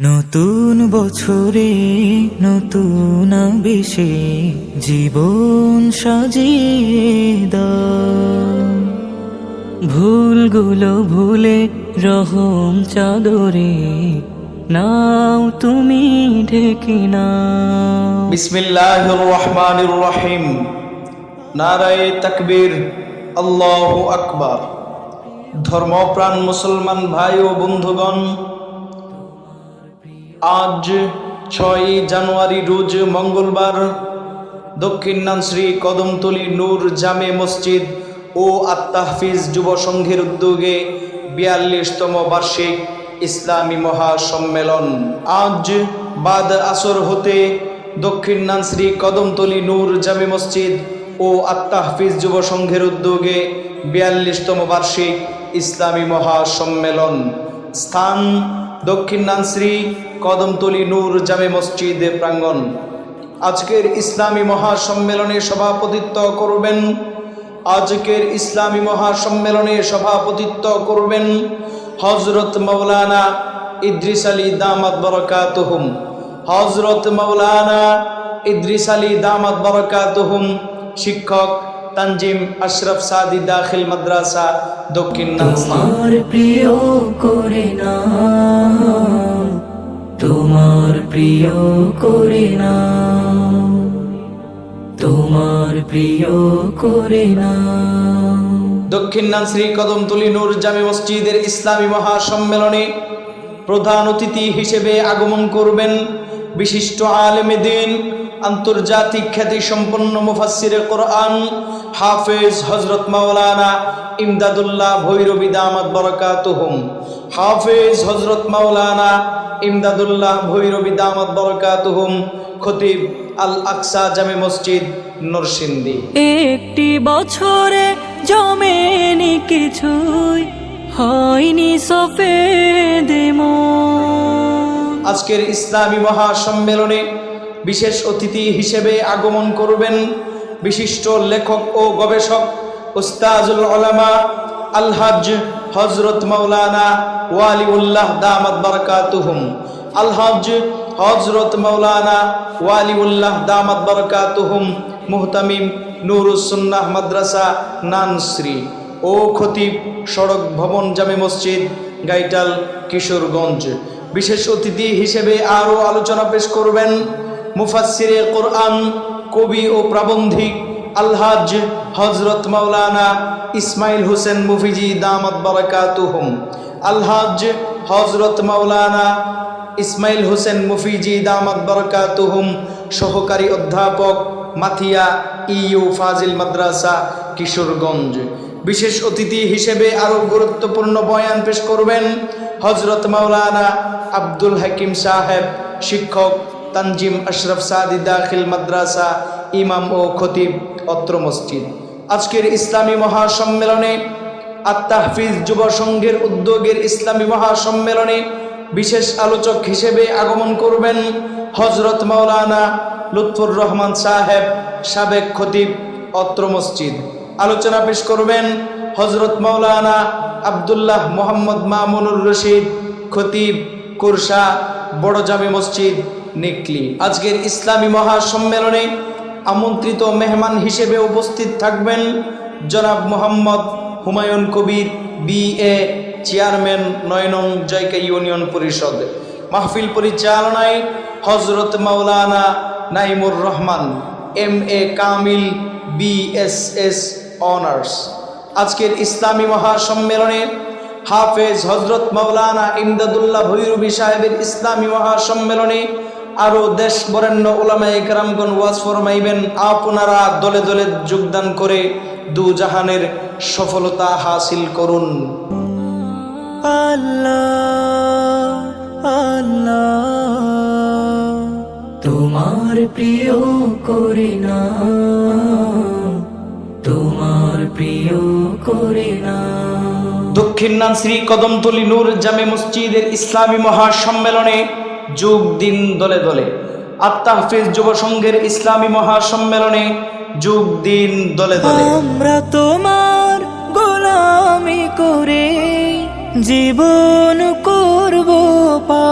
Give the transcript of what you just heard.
নতুন বছরে, নতুন বেশে জীবন সাজিয়ে ভুলগুলো ভুলে রহম চাদরে নাও, তুমি ঢেকে নাও। বিসমিল্লাহির রহমানির রহিম। নারায়ে তাকবীর, আল্লাহু আকবার। ধর্মপ্রাণ মুসলমান ভাই ও বন্ধুগণ আজ ছয় জানুয়ারি রোজ মঙ্গলবার দক্ষিণান শ্রী কদমতলী নূর জামে মসজিদ ও আত্মাহফিজ যুব সংঘের উদ্যোগে বিয়াল্লিশতম বার্ষিক ইসলামী মহাসম্মেলন। আজ বাদ আসর হতে দক্ষিণান শ্রী কদমতলী নূর জামে মসজিদ ও আত্মাহফিজ যুব সংঘের উদ্যোগে বিয়াল্লিশতম বার্ষিক ইসলামী মহাসম্মেলন। স্থান দক্ষিণান শ্রী কদমতলী নূর জামে মসজিদ প্রাঙ্গণ। আজকের ইসলামী মহাসম্মেলনে সভাপতিত্ব করবেন, আজকের ইসলামী মহাসম্মেলনে সভাপতিত্ব করবেন হজরত মৌলানা ইদ্রিস আলী দামাত বরকাতুহুম। হজরত মৌলানা ইদ্রিস আলী দামাত বরকাতুহুম শিক্ষক তানজিম আশরফ সাদি দাখিল মাদ্রাসা দক্ষিণ নান্সি। তোমার প্রিয় করে না তোমার প্রিয় করে না তোমার প্রিয় করে না দক্ষিণান শ্রী কদমতলী নূর জামে মসজিদের ইসলামী মহাসম্মেলনে প্রধান অতিথি হিসেবে আগমন করবেন বিশিষ্ট আলেমে দিন আন্তর্জাতিক খ্যাতি সম্পন্ন মুফাসসিরে কোরআন হাফেজ হজরত মাওলানা ইমদাদুল্লাহ ভৈরবী দামাত বরকাতুহুম। হাফেজ হজরত মাওলানা ইমদাদুল্লাহ ভৈরবী দামাত বরকাতুহুম খতিব আল আকসা জামে মসজিদ নরসিংদী। একটি বছরে জমেনি কিছুই হয়নি সফেদ আজকের ইসলামী মহাসম্মেলনে বিশেষ অতিথি হিসেবে আগমন করবেন বিশিষ্ট লেখক ও গবেষক উস্তাজুল আলামা আলহাজ হজরত মৌলানা ওয়ালিউল্লাহ দামাত বারকাতুহুম। আলহাজ হজরত মৌলানা ওয়ালিউল্লাহ দামাত বারকাতুহুম মুহতামিম নুরুসুন্নাহ মাদ্রাসা নানশ্রী ও খতিব সড়ক ভবন জামে মসজিদ গাইটাল কিশোরগঞ্জ। বিশেষ অতিথি হিসেবে আরও আলোচনা পেশ করবেন মুফাসসিরে কোরআন কবি ও প্রাবন্ধিক আলহাজ হজরত মাওলানা ইসমাইল হোসেন মুফিজি দামাত বারাকাতুহুম। আলহাজ হজরত মাওলানা ইসমাইল হোসেন মুফিজি দামাত বারাকাতুহুম সহকারী অধ্যাপক মাথিয়া ইউ ফাজিল মাদ্রাসা কিশোরগঞ্জ। বিশেষ অতিথি হিসেবে আরও গুরুত্বপূর্ণ বয়ান পেশ করবেন হজরত মাওলানা আব্দুল হাকিম সাহেব, শিক্ষক তানজিম আশরফ সাদি দাখিল মাদ্রাসা, ইমাম ও খতিব, অত্র মসজিদ। আজকের ইসলামী মহাসম্মেলনে আত্মাহফিজ যুব সংঘের উদ্যোগের ইসলামী মহাসম্মেলনে বিশেষ আলোচক হিসেবে আগমন করবেন হজরত মাওলানা লুৎফুর রহমান সাহেব, সাবেক খতিব, অত্র মসজিদ। আলোচনা পেশ করবেন হজরত মাওলানা আবদুল্লাহ মোহাম্মদ মামুনুর রশিদ, খতিব, কুরসা, বড় জামি মসজিদ নিকলি আজকের ইসলামী মহাসম্মেলনে আমন্ত্রিত মেহমান হিসেবে উপস্থিত থাকবেন জনাব Mohammad Humayun Kabir B A chairman নয়নং Joyka union পরিষদ। মাহফিল পরিচালনায় হজরত মাওলানা নাইমুর রহমান এম এ কামিল বিএসএস অনার্স। আজকের ইসলামী মহাসম্মেলনে হাফেজ হজরত মাওলানা ইমদাদুল্লাহ ভৈরবী সাহেবের ইসলামী মহাসম্মেলনে আরও দেশ বরেণ্য ওলামা একরামগণ ওয়াজ ফরমাইবেন আপনারা দলে দলে যোগদান করে দু জাহানের সফলতা হাসিল করুন। আল্লাহ আল্লাহ তোমার প্রিয় করে না। তোমার প্রিয় করে না। দক্ষিণান শ্রী কদমতলী নূর জামে মসজিদের ইসলামী মহাসম্মেলনে যোগ দিন দলে দলে। আত্মাহফিজ যুব সংঘের ইসলামী মহাসম্মেলনে যুগ দিন দলে দলে। আমরা তোমার গোলামি করে জীবন করব পা